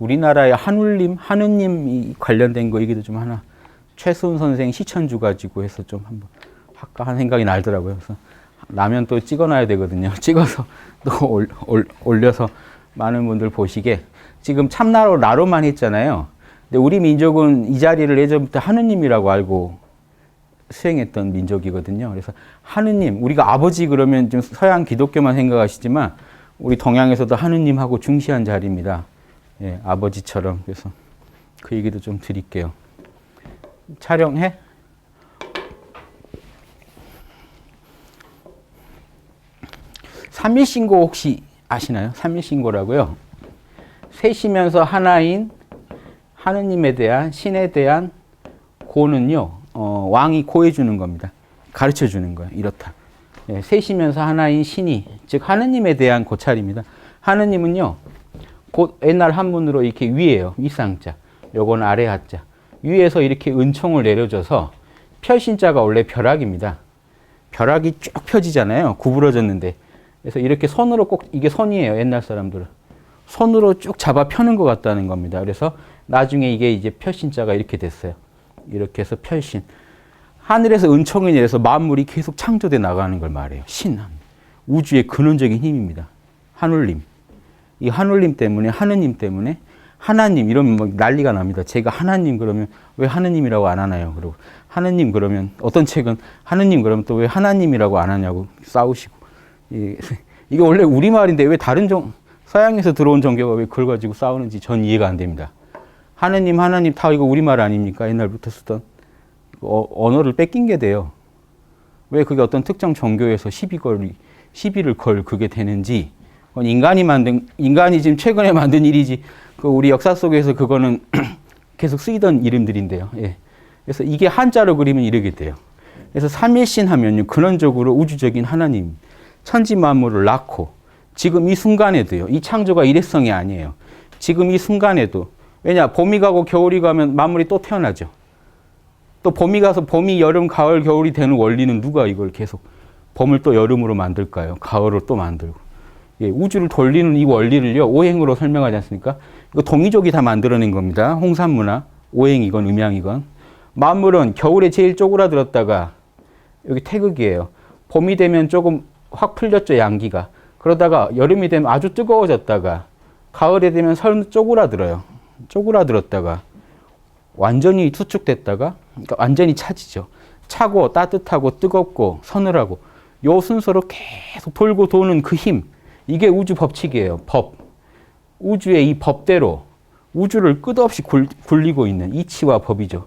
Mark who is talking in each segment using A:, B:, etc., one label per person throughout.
A: 우리나라의 한울림, 한우님이 관련된 거 얘기도 좀 하나 최수훈 선생 시천 주 가지고 해서 좀 한번 할까 하는 생각이 날더라고요. 그래서 라면 또 찍어놔야 되거든요. 찍어서 또 올, 올, 올려서 많은 분들 보시게 지금 참나로 나로만 했잖아요. 근데 우리 민족은 이 자리를 예전부터 하느님이라고 알고 수행했던 민족이거든요. 그래서 하느님, 우리가 아버지 그러면 좀 서양 기독교만 생각하시지만 우리 동양에서도 하느님하고 중시한 자리입니다. 예, 아버지처럼. 그래서 그 얘기도 좀 드릴게요. 촬영해? 삼일신고 혹시 아시나요? 삼일신고라고요. 셋이면서 하나인 하느님에 대한 신에 대한 고는요 어, 왕이 고해 주는 겁니다. 가르쳐 주는 거예요. 이렇다. 예, 셋이면서 하나인 신이 즉 하느님에 대한 고찰입니다. 하느님은요 곧 옛날 한문으로 이렇게 위에요 위상자, 요건 아래 하자 위에서 이렇게 은총을 내려줘서 펼신자가 원래 벼락입니다. 벼락이 쭉 펴지잖아요. 구부러졌는데 그래서 이렇게 손으로 꼭 이게 손이에요. 옛날 사람들은 손으로 쭉 잡아 펴는 것 같다는 겁니다. 그래서 나중에 이게 이제 펼신자가 이렇게 됐어요. 이렇게 해서 펼신. 하늘에서 은총이 내려서 만물이 계속 창조돼 나가는 걸 말해요. 신. 우주의 근원적인 힘입니다. 하늘님. 이 하늘님 때문에, 하느님 때문에, 하나님 이러면 막 난리가 납니다. 제가 하나님 그러면 왜 하느님이라고 안 하나요? 그리고 하느님 그러면 어떤 책은 하느님 그러면 또 왜 하나님이라고 안 하냐고 싸우시고. 이- 이게 원래 우리 말인데 왜 다른 종, 서양에서 들어온 종교가 왜 그걸 가지고 싸우는지 전 이해가 안 됩니다. 하느님, 하나님 다 이거 우리 말 아닙니까? 옛날부터 쓰던 어, 언어를 뺏긴 게 돼요. 왜 그게 어떤 특정 종교에서 시비 걸, 시비를 걸 그게 되는지 그건 인간이 만든 인간이 지금 최근에 만든 일이지 그 우리 역사 속에서 그거는 계속 쓰이던 이름들인데요. 예. 그래서 이게 한자로 그리면 이렇게 돼요. 그래서 삼일신 하면요 근원적으로 우주적인 하나님 천지 만물을 낳고 지금 이 순간에도요 이 창조가 일회성이 아니에요. 지금 이 순간에도 왜냐 봄이 가고 겨울이 가면 만물이 또 태어나죠. 또 봄이 가서 봄이 여름 가을 겨울이 되는 원리는 누가 이걸 계속 봄을 또 여름으로 만들까요? 가을을 또 만들고 예, 우주를 돌리는 이 원리를요 오행으로 설명하지 않습니까? 이거 동이족이 다 만들어낸 겁니다. 홍산문화 오행이건 음양이건 만물은 겨울에 제일 쪼그라들었다가 여기 태극이에요. 봄이 되면 조금 확 풀렸죠 양기가. 그러다가 여름이 되면 아주 뜨거워졌다가 가을에 되면 설 쪼그라들어요. 쪼그라들었다가 완전히 수축됐다가 그러니까 완전히 차지죠. 차고 따뜻하고 뜨겁고 서늘하고 요 순서로 계속 돌고 도는 그 힘. 이게 우주 법칙이에요. 법. 우주의 이 법대로 우주를 끝없이 굴, 굴리고 있는 이치와 법이죠.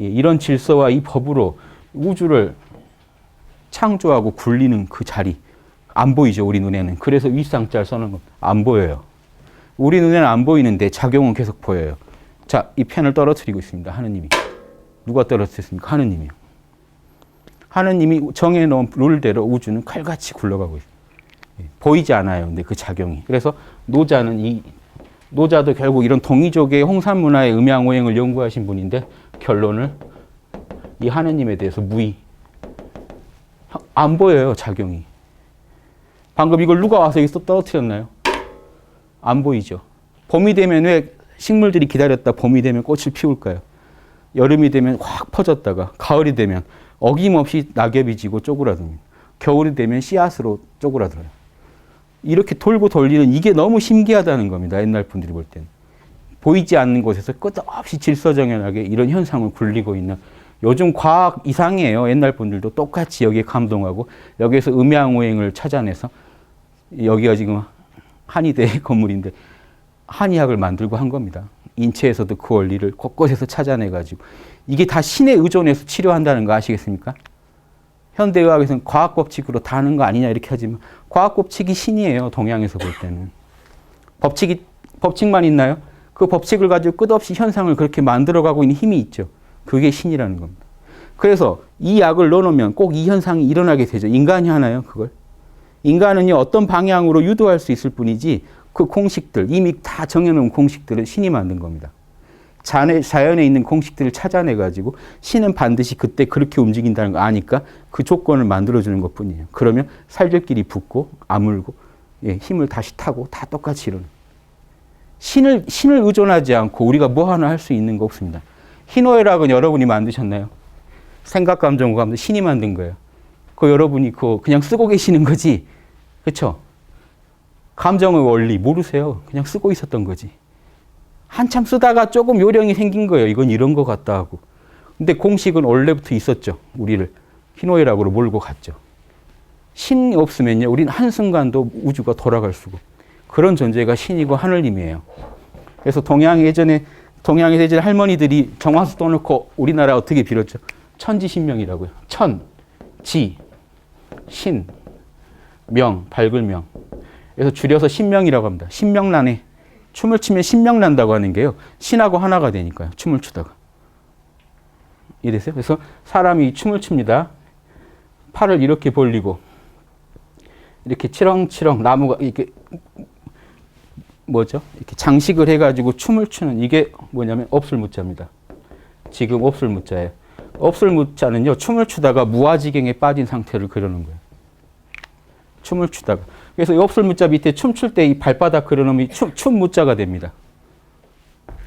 A: 예, 이런 질서와 이 법으로 우주를 창조하고 굴리는 그 자리. 안 보이죠, 우리 눈에는. 그래서 윗상자를 써는 건안 보여요. 우리 눈에는 안 보이는데 작용은 계속 보여요. 자, 이 펜을 떨어뜨리고 있습니다. 하느님이. 누가 떨어뜨렸습니까? 하느님이요. 하느님이 정해놓은 룰대로 우주는 칼같이 굴러가고 있어요. 예, 보이지 않아요. 근데 그 작용이. 그래서 노자는 이 노자도 결국 이런 동이족의 홍산 문화의 음양 오행을 연구하신 분인데 결론을 이 하느님에 대해서 무의. 안 보여요, 작용이. 방금 이걸 누가 와서 여기서 떨어뜨렸나요? 안 보이죠. 봄이 되면 왜 식물들이 기다렸다 봄이 되면 꽃을 피울까요? 여름이 되면 확 퍼졌다가 가을이 되면 어김없이 낙엽이 지고 쪼그라듭니다. 겨울이 되면 씨앗으로 쪼그라들어요. 이렇게 돌고 돌리는 이게 너무 신기하다는 겁니다. 옛날 분들이 볼 때는. 보이지 않는 곳에서 끝없이 질서정연하게 이런 현상을 굴리고 있는 요즘 과학 이상이에요. 옛날 분들도 똑같이 여기에 감동하고 여기에서 음양오행을 찾아내서 여기가 지금 한의대 건물인데 한의학을 만들고 한 겁니다. 인체에서도 그 원리를 곳곳에서 찾아내 가지고 이게 다 신에 의존해서 치료한다는 거 아시겠습니까? 현대의학에서는 과학 법칙으로 다 하는 거 아니냐 이렇게 하지만 과학 법칙이 신이에요. 동양에서 볼 때는 법칙이 법칙만 있나요? 그 법칙을 가지고 끝없이 현상을 그렇게 만들어가고 있는 힘이 있죠. 그게 신이라는 겁니다. 그래서 이 약을 넣어놓으면 꼭 이 현상이 일어나게 되죠. 인간이 하나요, 그걸? 인간은요, 어떤 방향으로 유도할 수 있을 뿐이지 그 공식들, 이미 다 정해놓은 공식들은 신이 만든 겁니다. 자연에, 있는 공식들을 찾아내가지고 신은 반드시 그때 그렇게 움직인다는 거 아니까 그 조건을 만들어주는 것 뿐이에요. 그러면 살들끼리 붙고 아물고 예, 힘을 다시 타고 다 똑같이 이루는. 신을 신을 의존하지 않고 우리가 뭐 하나 할 수 있는 거 없습니다. 희노애락은 여러분이 만드셨나요? 생각, 감정, 오감도 신이 만든 거예요. 그 여러분이 그 그냥 쓰고 계시는 거지, 그렇죠? 감정의 원리 모르세요. 그냥 쓰고 있었던 거지. 한참 쓰다가 조금 요령이 생긴 거예요. 이건 이런 거 같다 하고. 근데 공식은 원래부터 있었죠. 우리를 희노애락으로 몰고 갔죠. 신이 없으면요, 우리는 한순간도 우주가 돌아갈 수가. 그런 존재가 신이고 하늘님이에요. 그래서 동양 예전에 동양에 예전에 할머니들이 정화수 떠놓고 우리나라 어떻게 빌었죠? 천지신명이라고요. 천, 지, 신, 명, 밝을 명. 그래서 줄여서 신명이라고 합니다. 신명란에 춤을 추면 신명 난다고 하는 게요. 신하고 하나가 되니까요. 춤을 추다가. 이해되세요? 그래서 사람이 춤을 춥니다. 팔을 이렇게 벌리고 이렇게 치렁치렁 나무가 이렇게 뭐죠? 이렇게 장식을 해가지고 춤을 추는 이게 뭐냐면 업술무자입니다. 지금 업술무자예요. 업술무자는요 춤을 추다가 무아지경에 빠진 상태를 그려놓은 거예요. 춤을 추다가 그래서 이 업술무자 밑에 춤출 때 이 발바닥 그려놓으면 춤, 춤 무자가 됩니다.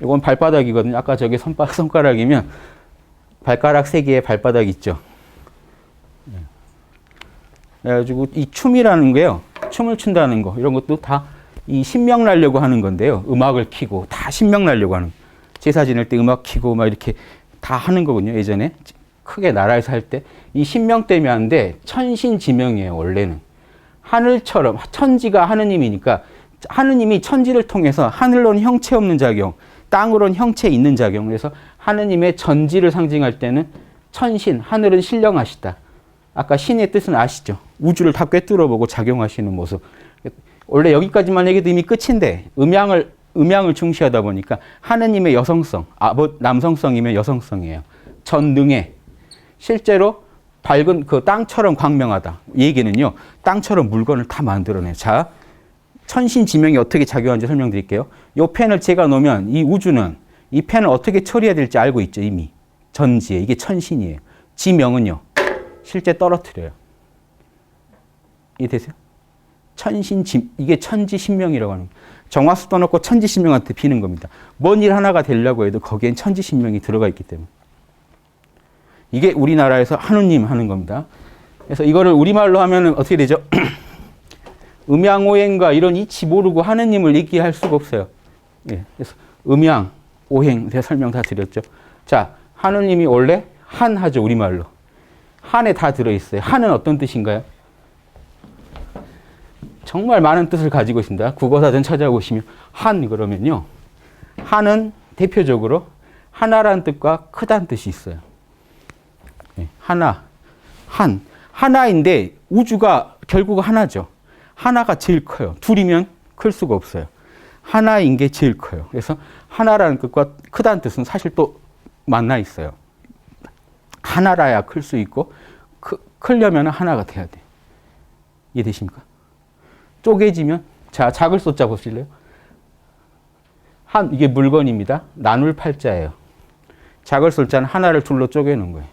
A: 이건 발바닥이거든요. 아까 저게 손바, 손가락이면 발가락 세 개의 발바닥 있죠. 네. 그래가지고 이 춤이라는 게요, 춤을 춘다는 거 이런 것도 다 이 신명 날려고 하는 건데요. 음악을 키고 다 신명 날려고 하는. 제사 지낼 때 음악 키고 막 이렇게 다 하는 거군요. 예전에 크게 나라에서 할 때 이 신명 때문에 하는데 천신지명이에요. 원래는 하늘처럼 천지가 하느님이니까 하느님이 천지를 통해서 하늘로는 형체 없는 작용, 땅으로는 형체 있는 작용. 그래서 하느님의 전지를 상징할 때는 천신, 하늘은 신령하시다. 아까 신의 뜻은 아시죠? 우주를 다 꿰뚫어 보고 작용하시는 모습. 원래 여기까지만 얘기도 이미 끝인데 음양을 음양을 중시하다 보니까 하느님의 여성성, 아버 남성성이면 여성성이에요. 전능해. 실제로 밝은 그 땅처럼 광명하다. 이 얘기는요. 땅처럼 물건을 다 만들어내. 자, 천신 지명이 어떻게 작용하는지 설명드릴게요. 이 펜을 제가 놓으면 이 우주는 이 펜을 어떻게 처리해야 될지 알고 있죠, 이미. 전지에. 이게 천신이에요. 지명은요. 실제 떨어뜨려요. 이해되세요? 천신 지, 이게 천지 신명이라고 하는 거예요. 정화수 떠놓고 천지 신명한테 비는 겁니다. 뭔 일 하나가 되려고 해도 거기엔 천지 신명이 들어가 있기 때문에. 이게 우리나라에서 하느님 하는 겁니다. 그래서 이거를 우리말로 하면 어떻게 되죠? 음양오행과 이런 이치 모르고 하느님을 얘기할 수가 없어요. 예, 그래서 음양, 오행, 제가 설명 다 드렸죠. 자, 하느님이 원래 한 하죠, 우리말로. 한에 다 들어있어요. 한은 어떤 뜻인가요? 정말 많은 뜻을 가지고 있습니다. 국어사전 찾아보시면 한 그러면요. 한은 대표적으로 하나라는 뜻과 크다는 뜻이 있어요. 네, 하나, 한. 하나인데 우주가 결국 하나죠. 하나가 제일 커요. 둘이면 클 수가 없어요. 하나인 게 제일 커요. 그래서 하나라는 뜻과 크다는 뜻은 사실 또 만나 있어요. 하나라야 클 수 있고 크, 크려면 하나가 돼야 돼. 이해되십니까? 쪼개지면 자 작을 쏟자 보실래요? 한 이게 물건입니다. 나눌 팔자예요. 작을 쏠자는 하나를 둘로 쪼개는 거예요.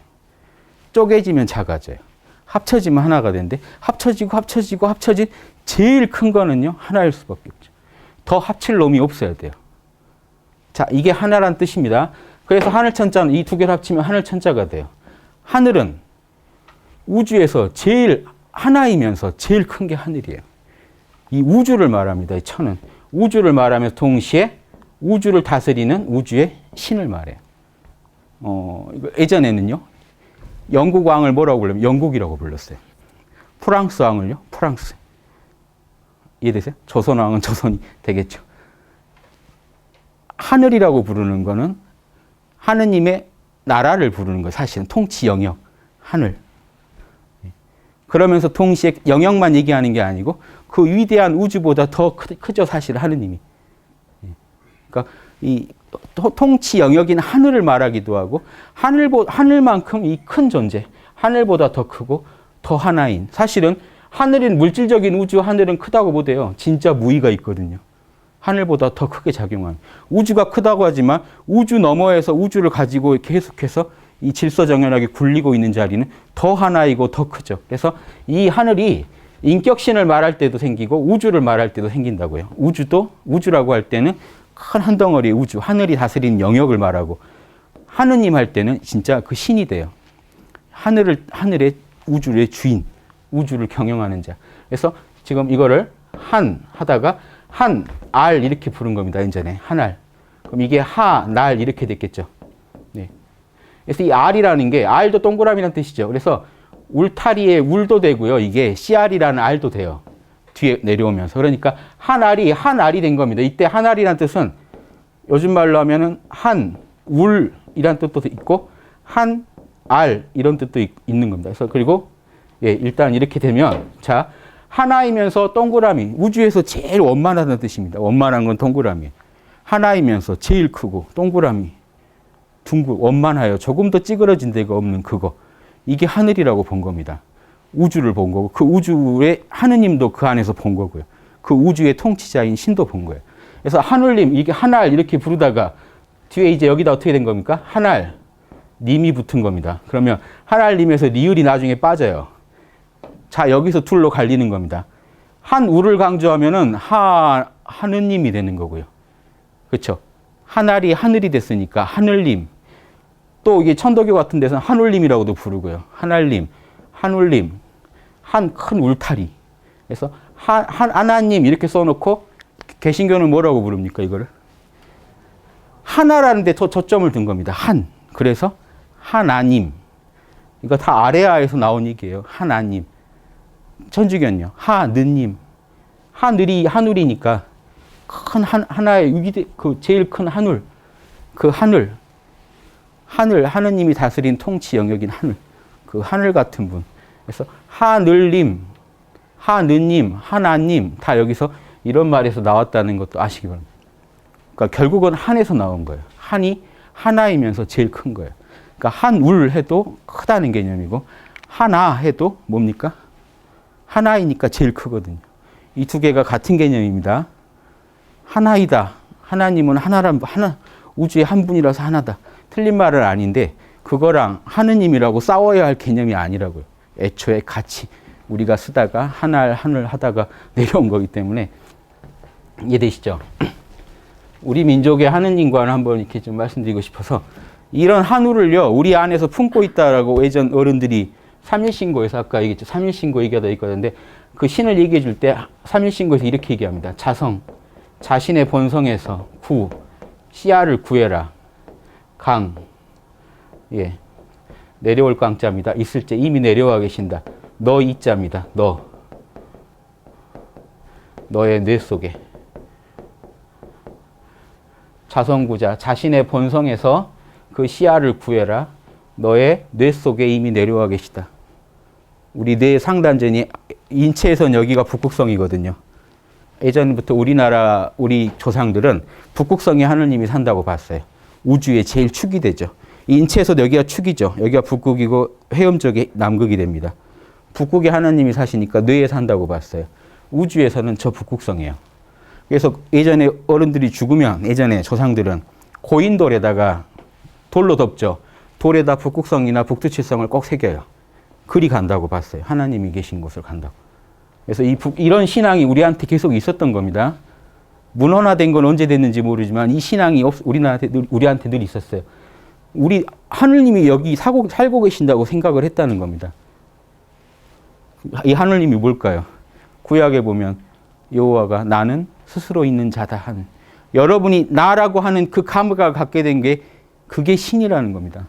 A: 쪼개지면 작아져요. 합쳐지면 하나가 되는데 합쳐지고 합쳐지고 합쳐진 제일 큰 거는요 하나일 수밖에 없죠. 더 합칠 놈이 없어야 돼요. 자 이게 하나란 뜻입니다. 그래서 하늘 천자는 이 두 개를 합치면 하늘 천자가 돼요. 하늘은 우주에서 제일 하나이면서 제일 큰 게 하늘이에요. 이 우주를 말합니다. 이 천은 우주를 말하면서 동시에 우주를 다스리는 우주의 신을 말해요. 어, 예전에는요 영국 왕을 뭐라고 불러요? 영국이라고 불렀어요. 프랑스 왕을요? 프랑스. 이해되세요? 조선 왕은 조선이 되겠죠. 하늘이라고 부르는 거는 하느님의 나라를 부르는 거예요. 사실은 통치 영역, 하늘. 그러면서 동시에 영역만 얘기하는 게 아니고 그 위대한 우주보다 더 크, 죠 사실 하느님이. 그러니까 이 통치 영역인 하늘을 말하기도 하고 하늘보 하늘만큼 이 큰 존재, 하늘보다 더 크고 더 하나인 사실은 하늘은 물질적인 우주 하늘은 크다고 보대요. 진짜 무의가 있거든요. 하늘보다 더 크게 작용한 우주가 크다고 하지만 우주 너머에서 우주를 가지고 계속해서 이 질서정연하게 굴리고 있는 자리는 더 하나이고 더 크죠. 그래서 이 하늘이 인격신을 말할 때도 생기고 우주를 말할 때도 생긴다고요. 우주도 우주라고 할 때는 큰 한 덩어리 우주, 하늘이 다스리는 영역을 말하고 하느님 할 때는 진짜 그 신이 돼요. 하늘을 하늘의 우주의 주인, 우주를 경영하는 자. 그래서 지금 이거를 한 하다가 한 알 이렇게 부른 겁니다. 이전에 한 알. 그럼 이게 하, 날 이렇게 됐겠죠. 네. 그래서 이 알이라는 게 알도 동그라미라는 뜻이죠. 그래서 울타리에 울도 되고요. 이게 씨알이라는 알도 돼요. 뒤에 내려오면서. 그러니까 한 알이 한 알이 된 겁니다. 이때 한 알이라는 뜻은 요즘 말로 하면은 한 울이라는 뜻도 있고 한 알 이런 뜻도 있, 는 겁니다. 그래서 그리고 예, 일단 이렇게 되면 자 하나이면서 동그라미 우주에서 제일 원만하다는 뜻입니다. 원만한 건 동그라미. 하나이면서 제일 크고 동그라미 둥글 원만하여 조금 더 찌그러진 데가 없는 그거 이게 하늘이라고 본 겁니다. 우주를 본 거고 그 우주의 하느님도 그 안에서 본 거고요. 그 우주의 통치자인 신도 본 거예요. 그래서 하늘님 이게 하날 이렇게 부르다가 뒤에 이제 여기다 어떻게 된 겁니까? 하날 님이 붙은 겁니다. 그러면 하날님에서 리을이 나중에 빠져요. 자 여기서 둘로 갈리는 겁니다. 한 우를 강조하면은 하 하느님이 되는 거고요. 그렇죠? 하늘이 하늘이 됐으니까 하늘님. 또 이게 천도교 같은 데서는 한울님이라고도 부르고요. 하늘님, 한울님, 한 큰 울타리. 그래서 한, 한 하나님 이렇게 써놓고 개신교는 뭐라고 부릅니까 이거를? 하나라는 데 저점을 둔 겁니다. 한. 그래서 하나님. 이거 다 아레아에서 나온 얘기예요. 하나님. 천주교는요. 하느님. 하늘이 하늘이니까 큰 한, 하나의 위대 그 제일 큰 하늘. 그 하늘. 하늘 하느님이 다스린 통치 영역인 하늘. 그 하늘 같은 분. 그래서 하늘님, 하느님, 하나님 다 여기서 이런 말에서 나왔다는 것도 아시기 바랍니다. 그러니까 결국은 한에서 나온 거예요. 한이 하나이면서 제일 큰 거예요. 그러니까 한울 해도 크다는 개념이고 하나 해도 뭡니까? 하나이니까 제일 크거든요. 이 두 개가 같은 개념입니다. 하나이다. 하나님은 하나란 하나 우주의 한 분이라서 하나다. 틀린 말은 아닌데 그거랑 하느님이라고 싸워야 할 개념이 아니라고요. 애초에 같이 우리가 쓰다가 하늘 하늘 하다가 내려온 거기 때문에 이해되시죠? 우리 민족의 하느님과는 한번 이렇게 좀 말씀드리고 싶어서 이런 한우를요 우리 안에서 품고 있다라고 예전 어른들이 삼일신고에서 아까 얘기했죠 삼일신고 얘기하다 있거든요. 그 신을 얘기해 줄 때 삼일신고에서 이렇게 얘기합니다. 자성 자신의 본성에서 구 씨알을 구해라 강 예. 내려올 강자입니다. 있을째 이미 내려와 계신다. 너 이자입니다. 너. 너의 뇌 속에. 자성구자, 자신의 본성에서 그 씨알을 구해라. 너의 뇌 속에 이미 내려와 계시다. 우리 뇌 상단전이 인체에선 여기가 북극성이거든요. 예전부터 우리나라 우리 조상들은 북극성에 하느님이 산다고 봤어요. 우주의 제일 축이 되죠. 인체에서 여기가 축이죠. 여기가 북극이고 헤엄적이 남극이 됩니다. 북극에 하나님이 사시니까 뇌에 산다고 봤어요. 우주에서는 저 북극성이에요. 그래서 예전에 어른들이 죽으면 예전에 조상들은 고인돌에다가 돌로 덮죠. 돌에다 북극성이나 북두칠성을 꼭 새겨요. 그리 간다고 봤어요. 하나님이 계신 곳을 간다고. 그래서 이 북, 이런 신앙이 우리한테 계속 있었던 겁니다. 문헌화된 건 언제 됐는지 모르지만 이 신앙이 우리나라한테 늘, 우리한테 늘 있었어요. 우리 하느님이 여기 사고, 살고 계신다고 생각을 했다는 겁니다. 이 하느님이 뭘까요? 구약에 보면 여호와가 나는 스스로 있는 자다 하는 여러분이 나라고 하는 그 감각을 갖게 된 게 그게 신이라는 겁니다.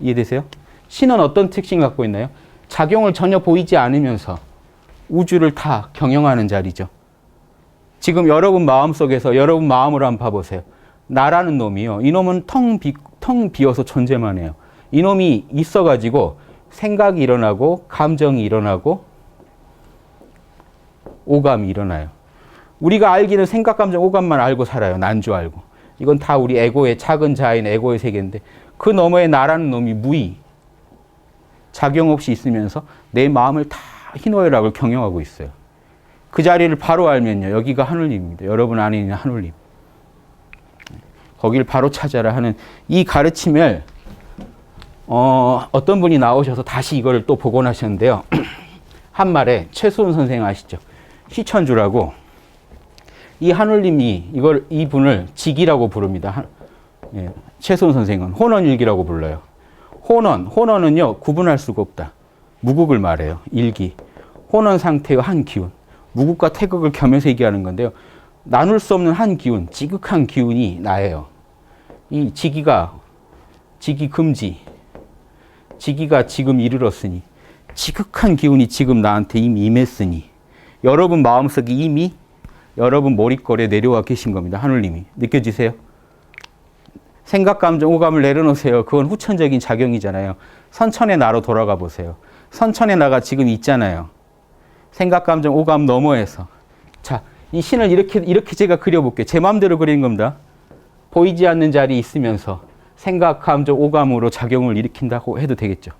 A: 이해되세요? 신은 어떤 특징을 갖고 있나요? 작용을 전혀 보이지 않으면서 우주를 다 경영하는 자리죠. 지금 여러분 마음속에서 여러분 마음으로 한번 봐보세요. 나라는 놈이요. 이놈은 텅, 비, 텅 비어서 존재만 해요. 이놈이 있어가지고 생각이 일어나고 감정이 일어나고 오감이 일어나요. 우리가 알기는 생각, 감정, 오감만 알고 살아요. 난주 알고. 이건 다 우리 에고의 작은 자인 에고의 세계인데 그 너머에 나라는 놈이 무의, 작용 없이 있으면서 내 마음을 다 희노애락을 경영하고 있어요. 그 자리를 바로 알면요. 여기가 하늘님입니다. 여러분 안에 있는 하늘님. 거길 바로 찾아라 하는 이 가르침을 어, 어떤 분이 나오셔서 다시 이거를 또 복원하셨는데요. 한 말에 최수훈 선생 아시죠? 시천주라고 이 하늘님이 이걸 이 분을 직이라고 부릅니다. 하- 예, 최소원 선생은 혼원일기라고 불러요. 혼원, 혼원은요 구분할 수가 없다. 무국을 말해요. 일기. 혼원 상태의 한 기운. 무국과 태극을 겸해서 얘기하는 건데요. 나눌 수 없는 한 기운, 지극한 기운이 나예요. 이 지기가 지기 금지. 지기가 지금 이르렀으니 지극한 기운이 지금 나한테 이미 임했으니 여러분 마음속에 이미 여러분 머릿결에 내려와 계신 겁니다. 하늘님이 느껴지세요? 생각, 감정, 오감을 내려놓으세요. 그건 후천적인 작용이잖아요. 선천의 나로 돌아가 보세요. 선천의 나가 지금 있잖아요. 생각, 감정, 오감 너머에서. 자, 이 신을 이렇게, 이렇게 제가 그려볼게요. 제 마음대로 그리는 겁니다. 보이지 않는 자리에 있으면서 생각, 감정, 오감으로 작용을 일으킨다고 해도 되겠죠.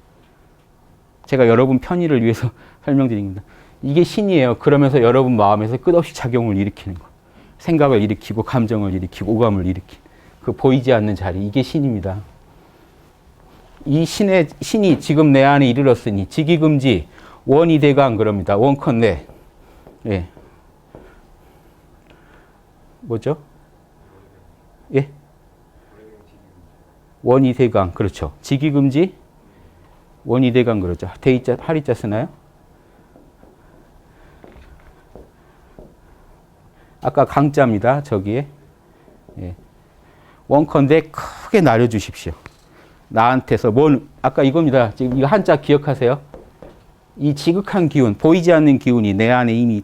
A: 제가 여러분 편의를 위해서 설명드린 겁니다. 이게 신이에요. 그러면서 여러분 마음에서 끝없이 작용을 일으키는 거. 생각을 일으키고 감정을 일으키고 오감을 일으키는 그 보이지 않는 자리 이게 신입니다. 이 신의 신이 지금 내 안에 이르렀으니 지기금지 원이 대강 그럽니다. 원컨대 예 뭐죠? 원이 대강 그렇죠. 지기금지 원이 대강 그러죠. 대이자 할이자 쓰나요? 아까 강자입니다. 저기에. 예. 원컨대 크게 나눠주십시오. 나한테서 뭔 아까 이겁니다. 지금 이거 한자 기억하세요. 이 지극한 기운, 보이지 않는 기운이 내 안에 이미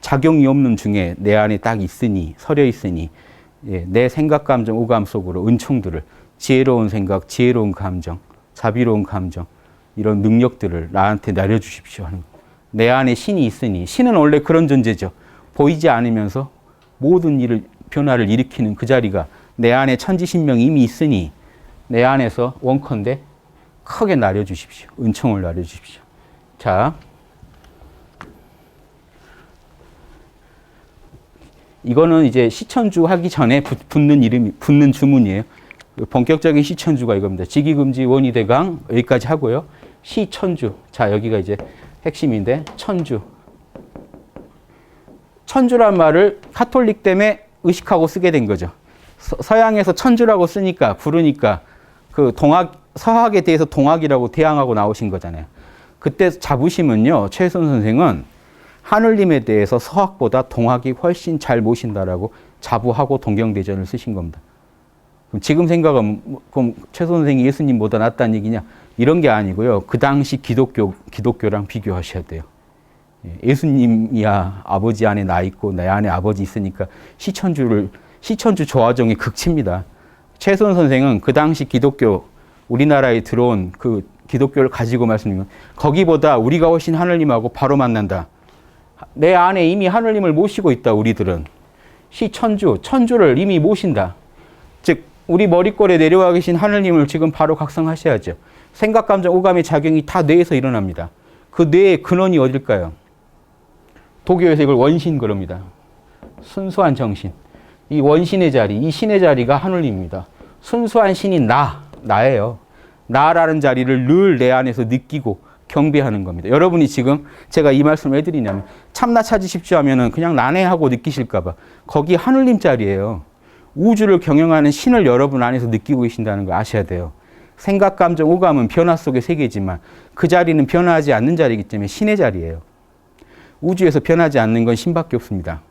A: 작용이 없는 중에 내 안에 딱 있으니 서려 있으니 예, 내 생각, 감정, 오감 속으로 은총들을 지혜로운 생각, 지혜로운 감정, 자비로운 감정 이런 능력들을 나한테 내려주십시오 하는 거. 내 안에 신이 있으니 신은 원래 그런 존재죠. 보이지 않으면서 모든 일을 변화를 일으키는 그 자리가 내 안에 천지신명이 이미 있으니 내 안에서 원컨대 크게 나려 주십시오. 은총을 나려 주십시오. 자, 이거는 이제 시천주 하기 전에 붙- 붙는 이름이 붙는 주문이에요. 그 본격적인 시천주가 이겁니다. 지기금지 원이대강 여기까지 하고요. 시천주. 자, 여기가 이제 핵심인데 천주. 천주란 말을 카톨릭 때문에 의식하고 쓰게 된 거죠. 서, 서양에서 천주라고 쓰니까 부르니까 그 동학 서학에 대해서 동학이라고 대항하고 나오신 거잖아요. 그때 자부심은요. 최선 선생은 하늘님에 대해서 서학보다 동학이 훨씬 잘 모신다라고 자부하고 동경대전을 쓰신 겁니다. 그럼 지금 생각은 뭐, 그럼 최 선생이 예수님보다 낫다는 얘기냐? 이런 게 아니고요. 그 당시 기독교 기독교랑 비교하셔야 돼요. 예, 예수님이야 아버지 안에 나 있고 내 안에 아버지 있으니까 시천주를 시천주 조화정의 극치입니다. 최선 선생은 그 당시 기독교 우리나라에 들어온 그 기독교를 가지고 말씀드리면 거기보다 우리가 훨씬 하늘님하고 바로 만난다. 내 안에 이미 하늘님을 모시고 있다. 우리들은 시천주 천주를 이미 모신다. 즉 우리 머릿골에 내려와 계신 하늘님을 지금 바로 각성하셔야죠. 생각, 감정, 오감의 작용이 다 뇌에서 일어납니다. 그 뇌의 근원이 어딜까요? 도교에서 이걸 원신 그럽니다. 순수한 정신. 이 원신의 자리, 이 신의 자리가 하늘님입니다. 순수한 신이 나, 나예요. 나라는 자리를 늘 내 안에서 느끼고 경배하는 겁니다. 여러분이 지금 제가 이 말씀을 해드리냐면 참나 찾으십시오 하면은 그냥 난해하고 느끼실까봐 거기 하늘님 자리예요. 우주를 경영하는 신을 여러분 안에서 느끼고 계신다는 거 아셔야 돼요. 생각, 감정, 오감은 변화 속의 세계지만 그 자리는 변화하지 않는 자리이기 때문에 신의 자리예요. 우주에서 변하지 않는 건 신밖에 없습니다.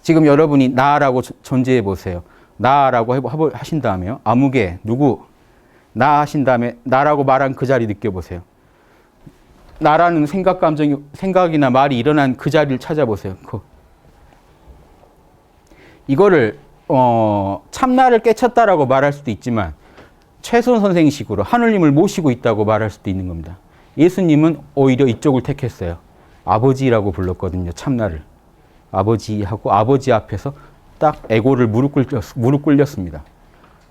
A: 지금 여러분이 나라고 조- 존재해 보세요. 나라고 하신 다음에요. 아무개 누구 나 하신 다음에 나라고 말한 그 자리 느껴보세요. 나라는 생각, 감정이 생각이나 말이 일어난 그 자리를 찾아보세요. 그. 이거를 어, 참나를 깨쳤다라고 말할 수도 있지만 최선 선생식으로 하늘님을 모시고 있다고 말할 수도 있는 겁니다. 예수님은 오히려 이쪽을 택했어요. 아버지라고 불렀거든요. 참나를. 아버지하고 아버지 앞에서 딱 에고를 무릎 꿇렸, 무릎 꿇렸습니다.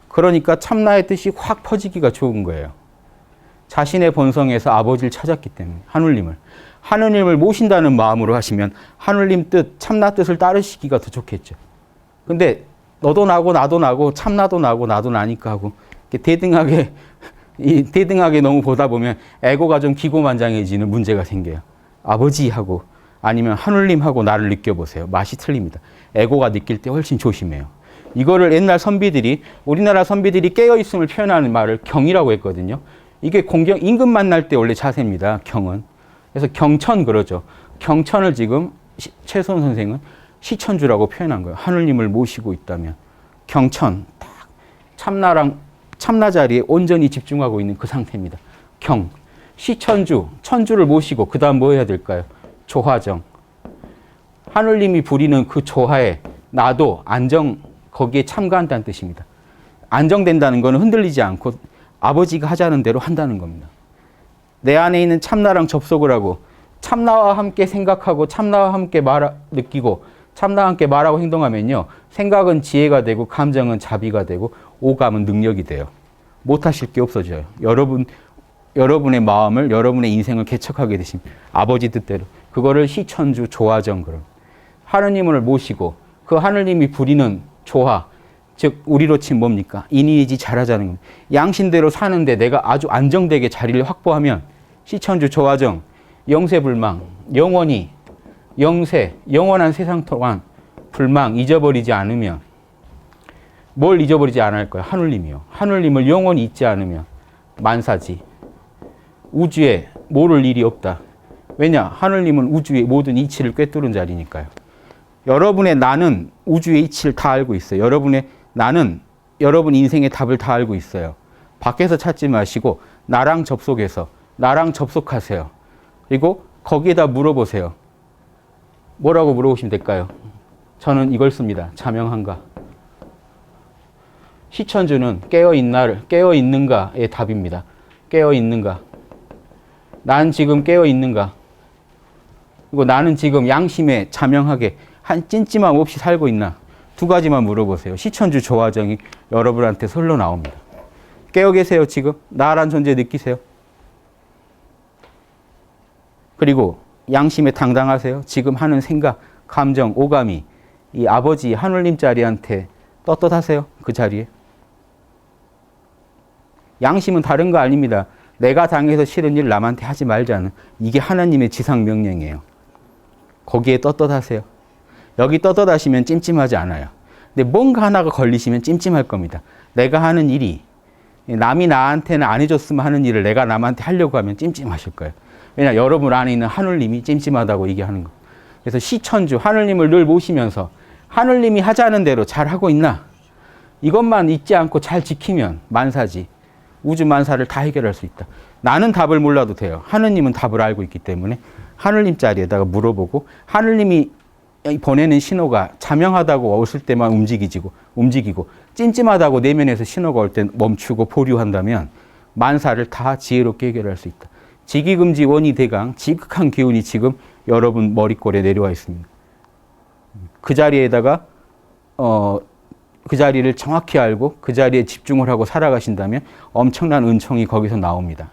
A: 그러니까 참나의 뜻이 확 퍼지기가 좋은 거예요. 자신의 본성에서 아버지를 찾았기 때문에 하늘님을 하늘님을 모신다는 마음으로 하시면 하늘님 뜻, 참나 뜻을 따르시기가 더 좋겠죠. 근데 너도 나고 나도 나고 참나도 나고 나도 나니까 하고 대등하게 이 대등하게 너무 보다 보면 에고가 좀 기고만장해지는 문제가 생겨요. 아버지하고 아니면 하늘님하고 나를 느껴보세요. 맛이 틀립니다. 에고가 느낄 때 훨씬 조심해요. 이거를 옛날 선비들이 우리나라 선비들이 깨어 있음을 표현하는 말을 경이라고 했거든요. 이게 공경 임금 만날 때 원래 자세입니다. 경은 그래서 경천 그러죠. 경천을 지금 시- 최소원 선생은 시천주라고 표현한 거예요. 하늘님을 모시고 있다면 경천 딱 참나랑 참나 자리에 온전히 집중하고 있는 그 상태입니다. 경 시천주 천주를 모시고 그다음 뭐 해야 될까요? 조화정 하늘님이 부리는 그 조화에 나도 안정 거기에 참가한다는 뜻입니다. 안정된다는 것은 흔들리지 않고 아버지가 하자는 대로 한다는 겁니다. 내 안에 있는 참나랑 접속을 하고 참나와 함께 생각하고 참나와 함께 말 느끼고 참나와 함께 말하고 행동하면요. 생각은 지혜가 되고 감정은 자비가 되고 오감은 능력이 돼요. 못하실 게 없어져요. 여러분 여러분의 마음을 여러분의 인생을 개척하게 되신 아버지 뜻대로 그거를 시천주 조화정 그럼 하느님을 모시고 그 하느님이 부리는 조화 즉 우리로 치면 뭡니까 인이지 잘하자는 겁니다. 양신대로 사는데 내가 아주 안정되게 자리를 확보하면 시천주 조화정 영세불망 영원히 영세 영원한 세상 동안 불망 잊어버리지 않으면 뭘 잊어버리지 않을 거야 하늘님이요 하늘님을 영원히 잊지 않으면 만사지 우주에 모를 일이 없다. 왜냐? 하늘님은 우주의 모든 이치를 꿰뚫은 자리니까요. 여러분의 나는 우주의 이치를 다 알고 있어요. 여러분의 나는 여러분 인생의 답을 다 알고 있어요. 밖에서 찾지 마시고 나랑 접속해서 나랑 접속하세요. 그리고 거기에다 물어보세요. 뭐라고 물어보시면 될까요? 저는 이걸 씁니다. 자명한가? 시천주는 깨어 있나를 깨어 있는가의 답입니다. 깨어 있는가? 난 지금 깨어 있는가? 그리고 나는 지금 양심에 자명하게 한 찐찜함 없이 살고 있나? 두 가지만 물어보세요. 시천주 조화정이 여러분한테 솔로 나옵니다. 깨어 계세요, 지금? 나란 존재 느끼세요? 그리고 양심에 당당하세요? 지금 하는 생각, 감정, 오감이 이 아버지 하늘님 자리한테 떳떳하세요? 그 자리에? 양심은 다른 거 아닙니다. 내가 당해서 싫은 일 남한테 하지 말자는 이게 하나님의 지상 명령이에요. 거기에 떳떳하세요. 여기 떳떳하시면 찜찜하지 않아요. 근데 뭔가 하나가 걸리시면 찜찜할 겁니다. 내가 하는 일이 남이 나한테는 안 해줬으면 하는 일을 내가 남한테 하려고 하면 찜찜하실 거예요. 왜냐 여러분 안에 있는 하늘님이 찜찜하다고 얘기하는 거. 그래서 시천주 하늘님을 늘 모시면서 하늘님이 하자는 대로 잘 하고 있나? 이것만 잊지 않고 잘 지키면 만사지. 우주 만사를 다 해결할 수 있다. 나는 답을 몰라도 돼요. 하느님은 답을 알고 있기 때문에 하느님 자리에다가 물어보고 하느님이 보내는 신호가 자명하다고 없을 때만 움직이지고 움직이고 찜찜하다고 내면에서 신호가 올 때 멈추고 보류한다면 만사를 다 지혜롭게 해결할 수 있다. 지기금지 원이 대강 지극한 기운이 지금 여러분 머리꼴에 내려와 있습니다. 그 자리에다가 어, 그 자리를 정확히 알고 그 자리에 집중을 하고 살아가신다면 엄청난 은총이 거기서 나옵니다.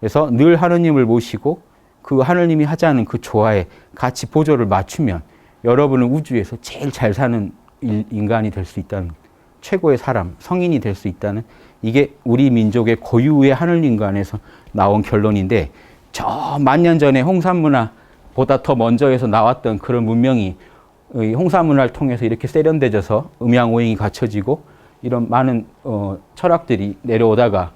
A: 그래서 늘 하느님을 모시고 그 하느님이 하자는 그 조화에 같이 보조를 맞추면 여러분은 우주에서 제일 잘 사는 일- 인간이 될 수 있다는 최고의 사람, 성인이 될 수 있다는 이게 우리 민족의 고유의 하늘 인간에서 나온 결론인데 저 만년 전에 홍산문화보다 더 먼저에서 나왔던 그런 문명이 이 홍사문화를 통해서 이렇게 세련돼져서 음양오행이 갖춰지고 이런 많은 어, 철학들이 내려오다가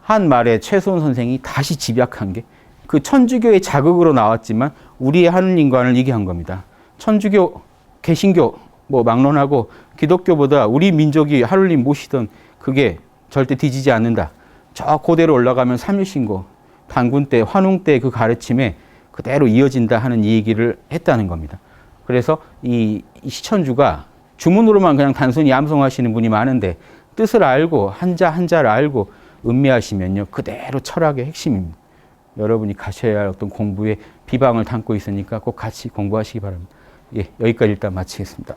A: 한 말에 최소원 선생이 다시 집약한 게 그 천주교의 자극으로 나왔지만 우리의 인간을 얘기한 겁니다. 천주교, 개신교 뭐 막론하고 기독교보다 우리 민족이 하늘님 모시던 그게 절대 뒤지지 않는다. 저 고대로 올라가면 삼일신고 단군 때 환웅 때 그 가르침에 그대로 이어진다 하는 이 얘기를 했다는 겁니다. 그래서 이, 이 시천주가 주문으로만 그냥 단순히 암송하시는 분이 많은데 뜻을 알고 한자 한자를 알고 음미하시면요 그대로 철학의 핵심입니다. 여러분이 가셔야 할 어떤 공부에 비방을 담고 있으니까 꼭 같이 공부하시기 바랍니다. 예, 여기까지 일단 마치겠습니다.